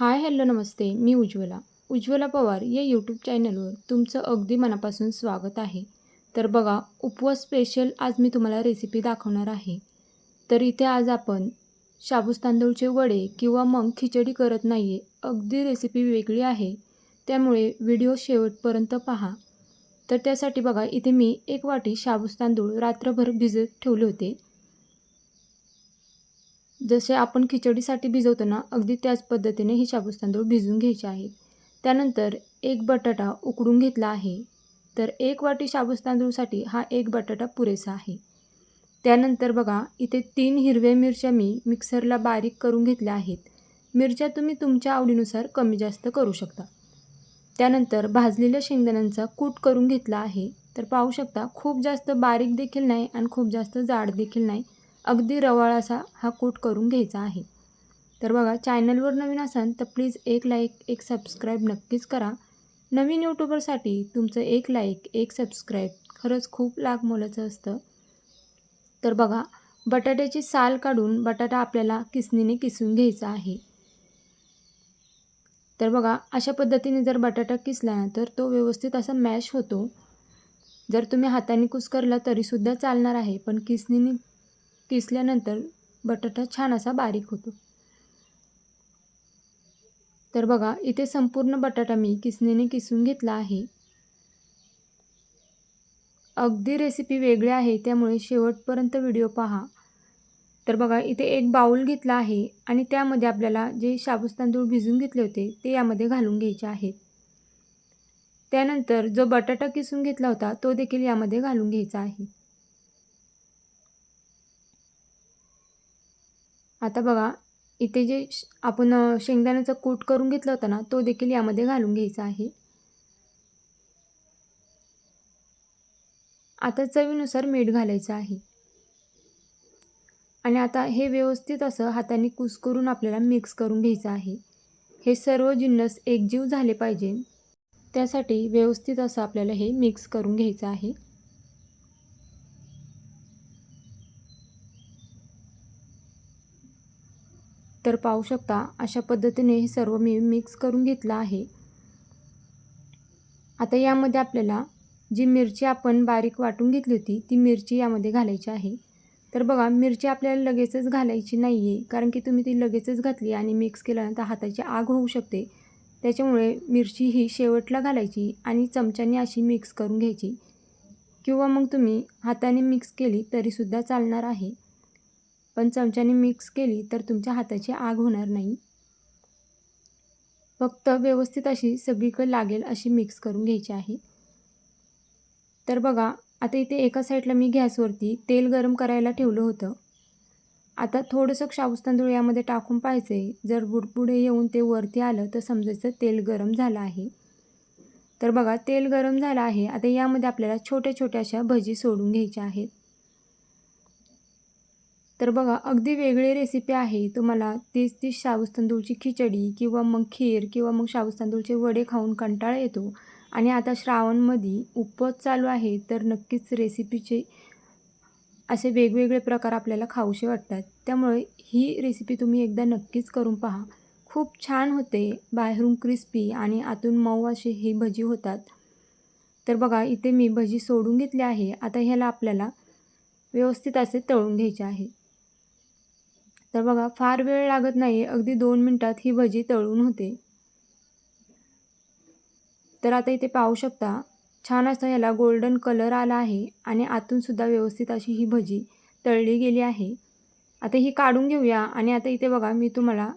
हाय hello नमस्ते. मी उज्ज्वला. उज्ज्वला पवार या यूट्यूब चॅनलवर तुमचं अगदी मनापासून स्वागत आहे. तर बघा उपवास स्पेशल आज मी तुम्हाला रेसिपी दाखवणार आहे. तर इथे आज आपण शाबूस तांदूळचे वडे किंवा मग खिचडी करत नाही आहे अगदी रेसिपी वेगळी आहे. त्यामुळे व्हिडिओ शेवटपर्यंत पहा. तर त्यासाठी बघा इथे मी एक वाटी शाबूस तांदूळ रात्रभर भिजत ठेवले होते. जसे आपण खिचडीसाठी भिजवतो ना अगदी त्याच पद्धतीने ही शाबूस तांदूळ भिजवून घ्यायचे आहेत त्यानंतर एक बटाटा उकडून घेतला आहे. तर एक वाटी शाबूस तांदूळसाठी हा एक बटाटा पुरेसा आहे. त्यानंतर बघा इथे तीन हिरव्या मिरच्या मी मिक्सरला बारीक करून घेतल्या आहेत. मिरच्या तुम्ही तुमच्या आवडीनुसार कमी जास्त करू शकता. त्यानंतर भाजलेल्या शेंगदाण्यांचा कूट करून घेतला आहे. तर पाहू शकता खूप जास्त बारीक देखील नाही आणि खूप जास्त जाड देखील नाही. अगदी रवाळ असा हा कूट करून घ्यायचा आहे. तर बघा चॅनलवर नवीन असाल तर प्लीज एक लाईक एक सबस्क्राईब नक्कीच करा. नवीन यूट्यूबरसाठी तुमचं एक लाईक एक सबस्क्राईब खरंच खूप लाख मोलाचं असतं. तर बघा बटाट्याची साल काढून बटाटा आपल्याला किसणीने किसून घ्यायचा आहे. तर बघा अशा पद्धतीने जर बटाटा किसला ना तर तो व्यवस्थित असा मॅश होतो. जर तुम्ही हाताने कुस्करला तरीसुद्धा चालणार आहे पण किसणीने किसल्यानंतर बटाटा छान असा बारीक होतो. तर बघा इथे संपूर्ण बटाटा मी किसणीने किसून घेतला आहे. अगदी रेसिपी वेगळी आहे त्यामुळे शेवटपर्यंत व्हिडिओ पहा. तर बघा इथे एक बाऊल घेतला आहे आणि त्यामध्ये आपल्याला जे शाबूस तांदूळ भिजून घेतले होते ते यामध्ये घालून घ्यायचे आहेत. त्यानंतर जो बटाटा किसून घेतला होता तो देखील यामध्ये घालून घ्यायचा आहे. आता बघा इथे जे आपण शेंगदाण्याचा कूट करून घेतला होता ना तो देखील यामध्ये घालून घ्यायचा आहे. आता चवीनुसार मीठ घालायचं आहे. आणि आता हे व्यवस्थित असं हाताने कुस करून आपल्याला मिक्स करून घ्यायचं आहे. हे सर्व जिन्नस एकजीव झाले पाहिजे. त्यासाठी व्यवस्थित असं आपल्याला हे मिक्स करून घ्यायचं आहे. तर पाहू शकता अशा पद्धतीने हे सर्व मी मिक्स करून घेतलं आहे. आता यामध्ये आपल्याला जी मिरची आपण बारीक वाटून घेतली होती ती मिरची यामध्ये घालायची आहे. तर बघा मिरची आपल्याला लगेचच घालायची नाही आहे कारण की तुम्ही ती लगेचच घातली आणि मिक्स केल्यानंतर हाताची आग होऊ शकते. त्याच्यामुळे मिरची ही शेवटला घालायची आणि चमच्याने अशी मिक्स करून घ्यायची. किंवा मग तुम्ही हाताने मिक्स केली तरीसुद्धा चालणार आहे. पण चमच्याने मिक्स केली तर तुमच्या हाताची आग होणार नाही. फक्त व्यवस्थित अशी सगळीकडे लागेल अशी मिक्स करून घ्यायची आहे. तर बघा आता इथे एका साईडला मी गॅसवरती तेल गरम करायला ठेवलं होतं. आता थोडंसं शाबूस तांदूळ यामध्ये टाकून पाहायचं आहे जर बुडबुडे येऊन ते वरती आलं तर समजायचं तेल गरम झालं आहे. तर बघा तेल गरम झालं आहे. आता यामध्ये आपल्याला छोट्या छोट्या अशा भजी सोडून घ्यायच्या आहेत. तर बघा अगदी वेगळी रेसिपी आहे. तुम्हाला तीस तीस शाबूस तांदूळची खिचडी किंवा मग खीर किंवा मग शाबूस तांदूळचे वडे खाऊन कंटाळा येतो. आणि आता श्रावणमध्ये उपवास चालू आहे तर नक्कीच रेसिपीचे असे वेगवेगळे प्रकार आपल्याला खाऊशे वाटतात. त्यामुळे ही रेसिपी तुम्ही एकदा नक्कीच करून पहा. खूप छान होते बाहेरून क्रिस्पी आणि आतून मऊ असे ही भजी होतात. तर बघा इथे मी भजी सोडून घेतली आहे. आता ह्याला आपल्याला व्यवस्थित असे तळून घ्यायचे आहे. तर बघा फार वेळ लागत नाही अगदी दोन मिनटात ही भजी तळून होते. तर आता इथे पाहू शकता छान असा याला गोल्डन कलर आला आहे आणि आतूनसुद्धा व्यवस्थित अशी ही भजी तळली गेली आहे. आता ही काढून घेऊया आणि आता इथे बघा मी तुम्हाला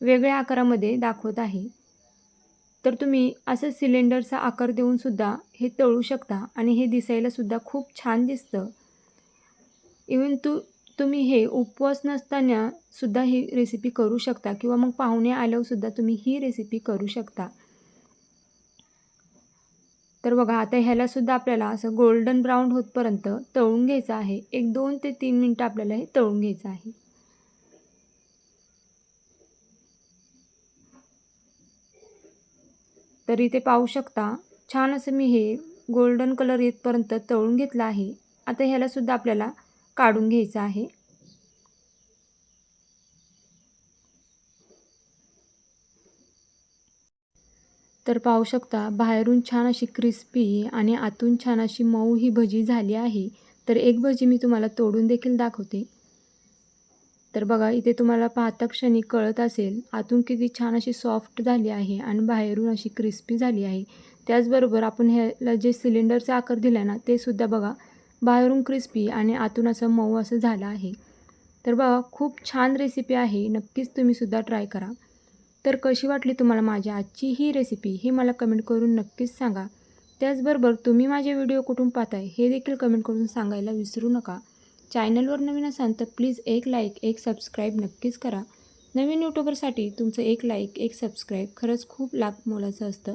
वेगळ्या आकारामध्ये दाखवत आहे. तर तुम्ही असं सिलेंडरचा आकार देऊनसुद्धा हे तळू शकता आणि हे दिसायलासुद्धा खूप छान दिसतं. इवन तू तुम्ही हे उपवास नसताना सुद्धा ही रेसिपी करू शकता किंवा मग पाहुणे आल्यावरसुद्धा तुम्ही ही रेसिपी करू शकता. तर बघा आता ह्यालासुद्धा आपल्याला असं गोल्डन ब्राऊन होतपर्यंत तळून घ्यायचं आहे. एक दोन ते तीन मिनटं आपल्याला हे तळून घ्यायचं आहे. तर इथे पाहू शकता छान असं मी हे गोल्डन कलर येतपर्यंत तळून घेतलं आहे. आता ह्यालासुद्धा आपल्याला काढून घ्यायचं आहे. तर पाहू शकता बाहेरून छान अशी क्रिस्पी आणि आतून छान अशी मऊ ही भजी झाली आहे. तर एक भजी मी तुम्हाला तोडून देखील दाखवते. तर बघा इथे तुम्हाला पाहता क्षणी कळत असेल आतून किती छान अशी सॉफ्ट झाली आहे आणि बाहेरून अशी क्रिस्पी झाली आहे. त्याचबरोबर आपण ह्याला जे सिलेंडरचा आकार दिला ना ते सुद्धा बघा बाहेरून क्रिस्पी आणि आतून असं मऊ असं झालं आहे. तर बघा खूप छान रेसिपी आहे. नक्कीच तुम्हीसुद्धा ट्राय करा. तर कशी वाटली तुम्हाला माझी आजची ही रेसिपी हे मला कमेंट करून नक्कीच सांगा. त्याचबरोबर तुम्ही माझे व्हिडिओ कुठून पाहताय हे देखील कमेंट करून सांगायला विसरू नका. चॅनलवर नवीन असाल तर प्लीज एक लाईक एक सबस्क्राईब नक्कीच करा. नवीन यूट्यूबरसाठी तुमचं एक लाईक एक सबस्क्राईब खरंच खूप लाभ मोलाचं असतं.